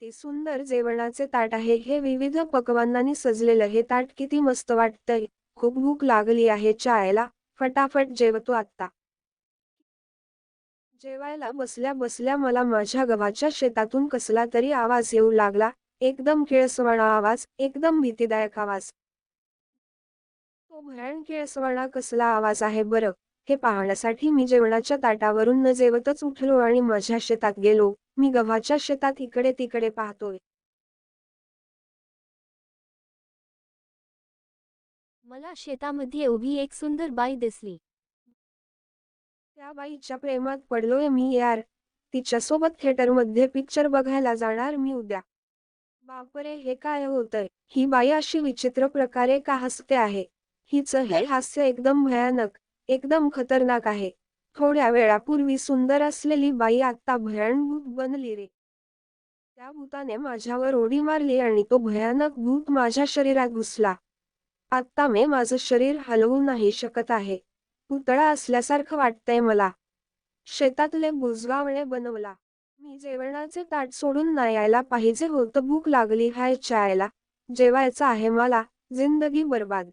किती सुंदर जेवणाचे ताट आहे. हे विविध पकवानांनी सजलेलं हे ताट किती मस्त वाटतंय. खूप भूक लागली आहे चायला. फटाफट जेवतो आत्ता. जेवायला बसल्या बसल्या मला माझ्या गव्हाच्या शेतातून कसला तरी आवाज येऊ लागला. एकदम केळसवणा आवाज एकदम भीतीदायक आवाज. तो भरण केळसवणा कसला आवाज आहे बरं. हे पाहण्यासाठी मी जेवणाच्या ताटावरून न जेवतच उठलो आणि माझ्या शेतात गेलो. मी गव्हाच्या शेतात इकडे तिकडे पाहतोय. मला शेतामध्ये उभी एक सुंदर बाई दिसली. त्या बाईच्या प्रेमात पडलोय मी यार. तिच्यासोबत थिएटरमध्ये पिक्चर बघायला जाणार मी उद्या. बापरे हे काय होतंय? ही बाई अशी विचित्र प्रकारे का हसते आहे? हिचं हे? हास्य एकदम भयानक एकदम खतरनाक आहे. थोड्या वेळापूर्वी सुंदर असलेली बाई आता भयानभूत बनली रे. त्या भूताने माझ्यावर ओढी मारली आणि तो भयानक भूत माझ्या शरीरात घुसला. आत्ता मी माझं शरीर हलवू नाही शकत आहे. पुतळा असल्यासारखं वाटतंय मला. शेतातले बुजगावणे बनवला. मी जेवणाचे ताट सोडून नाही यायला पाहिजे होतं. भूक लागली हाय चायला. जेवायचं आहे मला. जिंदगी बर्बाद.